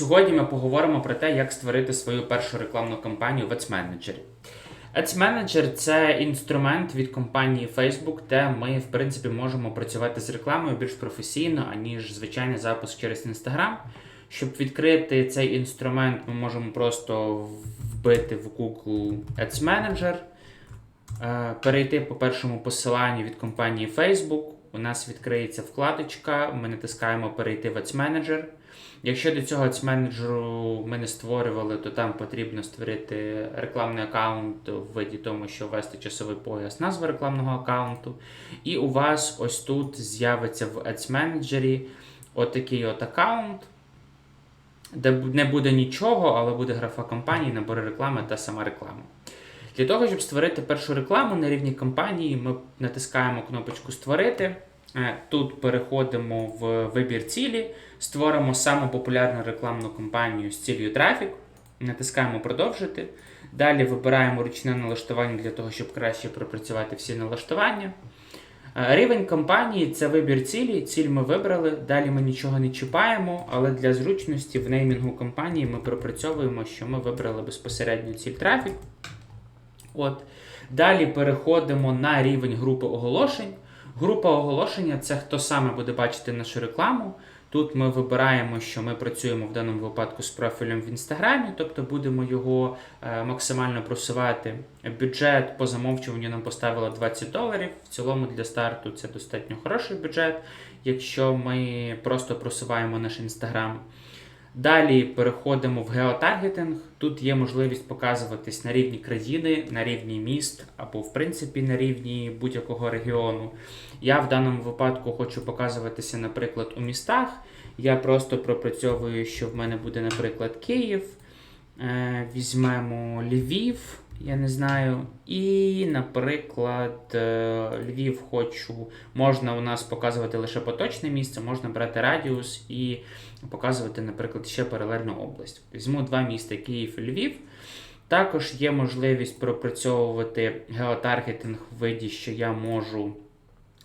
Сьогодні ми поговоримо про те, як створити свою першу рекламну кампанію в Ads Manager. Ads Manager – це інструмент від компанії Facebook, де ми, в принципі, можемо працювати з рекламою більш професійно, аніж звичайний запуск через Instagram. Щоб відкрити цей інструмент, ми можемо просто вбити в Google Ads Manager, е, перейти по першому посиланню від компанії Facebook. У нас відкриється вкладочка, ми натискаємо перейти в Ads Manager. Якщо до цього Ads Manager ми не створювали, то там потрібно створити рекламний аккаунт в виді тому, що ввести часовий пояс, назва рекламного аккаунту. І у вас ось тут з'явиться в Ads Manager отакий от аккаунт, де не буде нічого, але буде графа компанії, набори реклами та сама реклама. Для того, щоб створити першу рекламу на рівні компанії, ми натискаємо кнопочку Створити. Е, Тут переходимо в вибір цілі, створимо саму популярну рекламну кампанію з цілею трафік, натискаємо Продовжити. Далі вибираємо ручне налаштування для того, щоб краще пропрацювати всі налаштування. Е, Рівень кампанії це вибір цілі. Ціль ми вибрали, далі ми нічого не чіпаємо, але для зручності в неймінгу кампанії ми пропрацьовуємо, що ми вибрали безпосередньо ціль трафік. От. Далі переходимо на рівень групи оголошень. Група оголошення це хто саме буде бачити нашу рекламу. Тут ми вибираємо, що ми працюємо в даному випадку з профілем в інстаграмі, тобто будемо його е, максимально просувати. Бюджет по замовчуванню нам поставило 20 доларів. В цілому для старту це достатньо хороший бюджет, якщо ми просто просуваємо наш інстаграм. Далі переходимо в геотаргетинг. Тут є можливість показуватись на рівні країни, на рівні міст або, в принципі, на рівні будь-якого регіону. Я в даному випадку хочу показуватися, наприклад, у містах. Я просто пропрацьовую, що в мене буде, наприклад, Київ. Е, Візьмемо Львів, я не знаю. І, наприклад, е, Львів хочу. Можна у нас показувати лише поточне місце, можна брати радіус і показувати, наприклад, ще паралельну область. Візьму два міста Київ і Львів. Також є можливість пропрацьовувати геотаргетинг в виді, що я можу,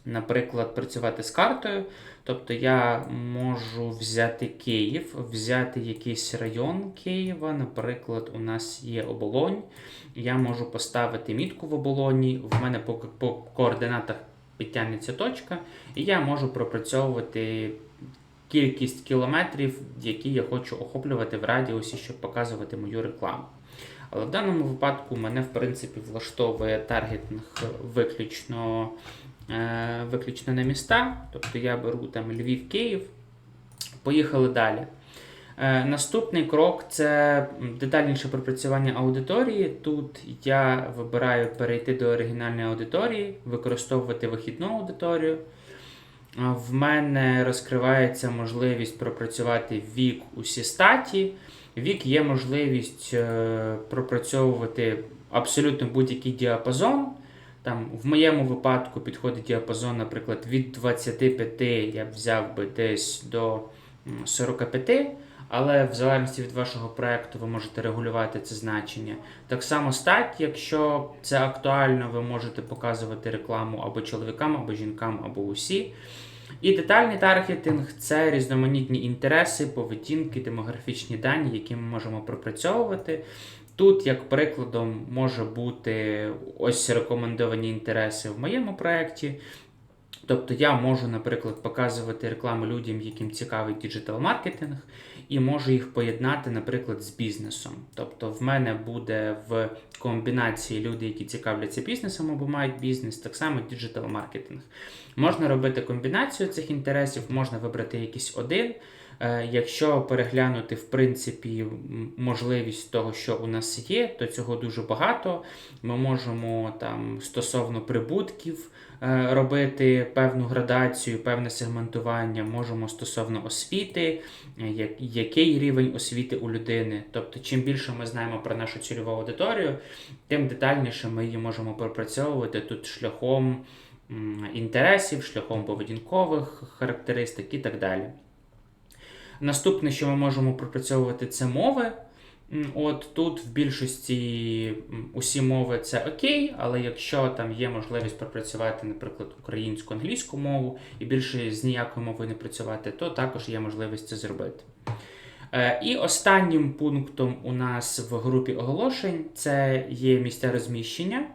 наприклад, працювати з картою. Тобто я можу взяти Київ, взяти якийсь район Києва. Наприклад, у нас є оболонь. Я можу поставити мітку в оболоні. В мене по, по координатах підтягнеться точка, і я можу пропрацьовувати кількість кілометрів, які я хочу охоплювати в радіусі, щоб показувати мою рекламу. Але в даному випадку мене, в принципі, влаштовує таргетинг виключно, виключно на міста. Тобто я беру там Львів, Київ. Поїхали далі. Е, Наступний крок це детальніше пропрацювання аудиторії. Тут я вибираю перейти до оригінальної аудиторії, використовувати вихідну аудиторію. В мене розкривається можливість пропрацювати вік усі статі. Вік є можливість е, пропрацьовувати абсолютно будь-який діапазон. Там, в моєму випадку підходить діапазон, наприклад, від 25 я б взяв би десь до 45, але в залежності від вашого проекту ви можете регулювати це значення. Так само стать, якщо це актуально, ви можете показувати рекламу або чоловікам, або жінкам, або усі. І детальний таргетинг це різноманітні інтереси, поведінки, демографічні дані, які ми можемо пропрацьовувати. Тут, як прикладом, може бути ось рекомендовані інтереси в моєму проєкті. Тобто я можу, наприклад, показувати рекламу людям, яким цікавий діджитал-маркетинг, і можу їх поєднати, наприклад, з бізнесом. Тобто, в мене буде в комбінації люди, які цікавляться бізнесом або мають бізнес, так само діджитал-маркетинг. Можна робити комбінацію цих інтересів, можна вибрати якийсь один. Е, Якщо переглянути в принципі можливість того, що у нас є, то цього дуже багато. Ми можемо там стосовно прибутків е, робити певну градацію, певне сегментування. Можемо стосовно освіти, е, який рівень освіти у людини. Тобто, чим більше ми знаємо про нашу цільову аудиторію, тим детальніше ми її можемо пропрацьовувати тут шляхом інтересів, шляхом поведінкових характеристик і так далі. Наступне, що ми можемо пропрацьовувати, це мови. От тут в більшості усі мови це окей, але якщо там є можливість пропрацювати, наприклад, українську англійську мову і більше з ніякою мовою не працювати, то також є можливість це зробити. Е, І останнім пунктом у нас в групі оголошень це є місця розміщення.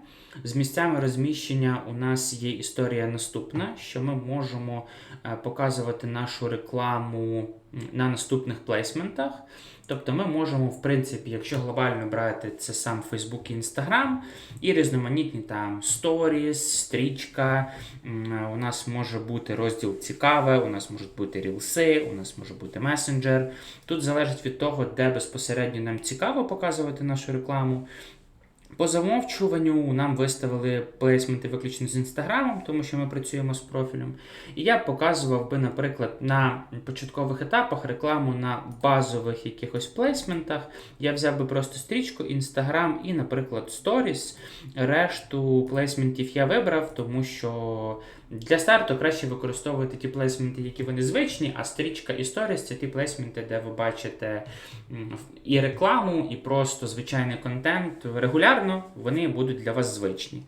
З місцями розміщення у нас є історія наступна, що ми можемо е, показувати нашу рекламу на наступних плейсментах. Тобто ми можемо, в принципі, якщо глобально брати це сам Facebook і Instagram, і різноманітні там сторіс, стрічка. У нас може бути розділ цікаве, у нас можуть бути рілси, у нас може бути месенджер. Тут залежить від того, де безпосередньо нам цікаво показувати нашу рекламу. По замовчуванню нам виставили плейсменти виключно з інстаграмом, тому що ми працюємо з профілем. І я показував би, наприклад, на початкових етапах рекламу на базових якихось плейсментах. Я взяв би просто стрічку, інстаграм і, наприклад, сторіс. Решту плейсментів я вибрав, тому що для старту краще використовувати ті плейсменти, які вони звичні, а стрічка і це ті плейсменти, де ви бачите і рекламу, і просто звичайний контент регулярно, вони будуть для вас звичні.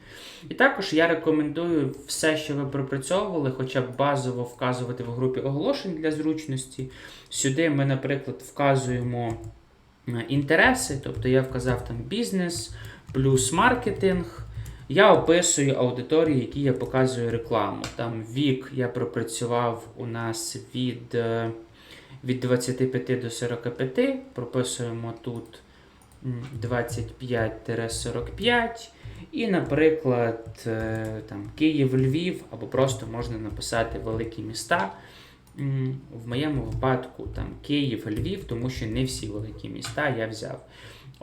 І також я рекомендую все, що ви пропрацьовували, хоча б базово вказувати в групі оголошень для зручності. Сюди ми, наприклад, вказуємо е, інтереси, тобто я вказав там бізнес плюс маркетинг. Я описую аудиторії, які я показую рекламу. Там вік я пропрацював у нас від, е, від 25 до 45. Прописуємо тут 25-45. І, наприклад, е, там, Київ, Львів, або просто можна написати великі міста. В моєму випадку там Київ, Львів, тому що не всі великі міста я взяв.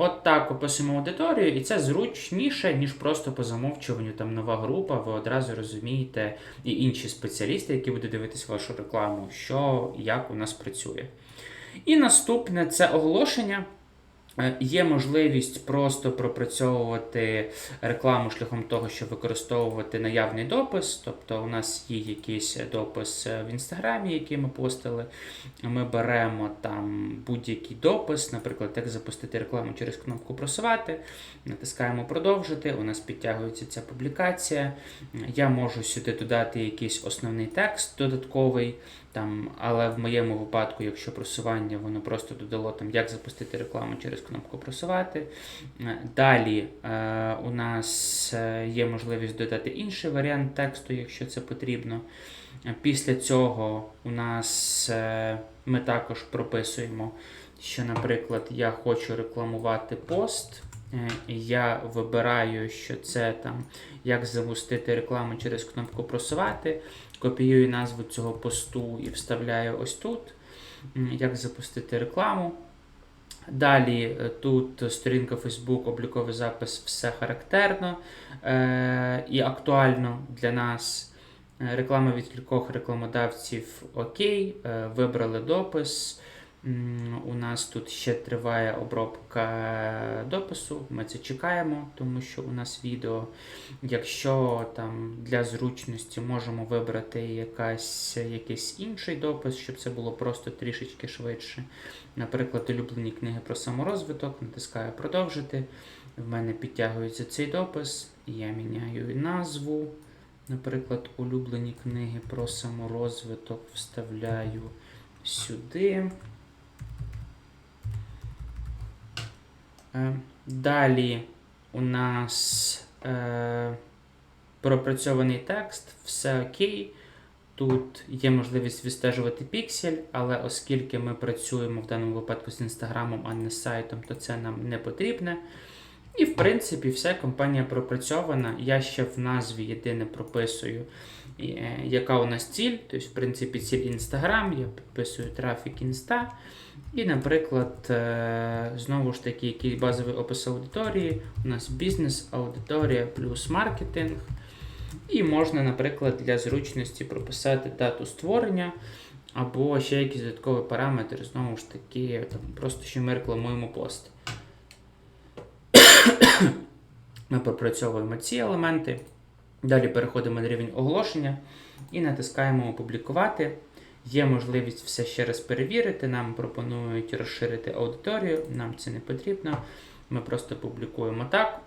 От так описуємо аудиторію, і це зручніше, ніж просто по замовчуванню там нова група. Ви одразу розумієте, і інші спеціалісти, які будуть дивитися вашу рекламу, що як у нас працює. І наступне це оголошення. Е, Є можливість просто пропрацьовувати рекламу шляхом того, щоб використовувати наявний допис. Тобто у нас є якийсь допис в інстаграмі, який ми постили. Ми беремо там будь-який допис, наприклад, як запустити рекламу через кнопку просувати, натискаємо продовжити. У нас підтягується ця публікація. Я можу сюди додати якийсь основний текст додатковий. Там, але в моєму випадку, якщо просування, воно просто додало там, як запустити рекламу через кнопку просувати. Е, Далі е, у нас е, є можливість додати інший варіант тексту, якщо це потрібно. Е, Після цього у нас е, ми також прописуємо, що, наприклад, я хочу рекламувати пост. Е, Я вибираю, що це там як запустити рекламу через кнопку просувати. Копіюю назву цього посту і вставляю ось тут. Як запустити рекламу. Далі е, тут сторінка Facebook, обліковий запис, все характерно е- і актуально для нас. Е, Реклама від кількох рекламодавців окей, е, вибрали допис. У нас тут ще триває обробка допису. Ми це чекаємо, тому що у нас відео. Якщо там для зручності можемо вибрати якась, якийсь інший допис, щоб це було просто трішечки швидше. Наприклад, улюблені книги про саморозвиток, натискаю продовжити. В мене підтягується цей допис, я міняю назву. Наприклад, улюблені книги про саморозвиток вставляю сюди. Далі у нас е, пропрацьований текст, все окей. Тут є можливість відстежувати піксель, але оскільки ми працюємо в даному випадку з інстаграмом, а не з сайтом, то це нам не потрібне. І, в принципі, все компанія пропрацьована. Я ще в назві єдине прописую, е, яка у нас ціль. Тобто, в принципі, ціль Інстаграм, я підписую трафік інста. І, наприклад, е, знову ж таки, який базовий опис аудиторії. У нас бізнес, аудиторія плюс маркетинг. І можна, наприклад, для зручності прописати дату створення або ще якісь додаткові параметри, знову ж таки, там, просто що ми рекламуємо пост. Ми пропрацьовуємо ці елементи. Далі переходимо на рівень оголошення і натискаємо Опублікувати. Є можливість все ще раз перевірити. Нам пропонують розширити аудиторію, нам це не потрібно. Ми просто публікуємо так.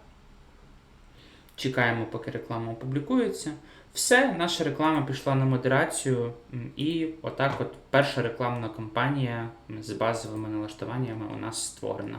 Чекаємо, поки реклама опублікується. Все, наша реклама пішла на модерацію, і отак, от перша рекламна кампанія з базовими налаштуваннями у нас створена.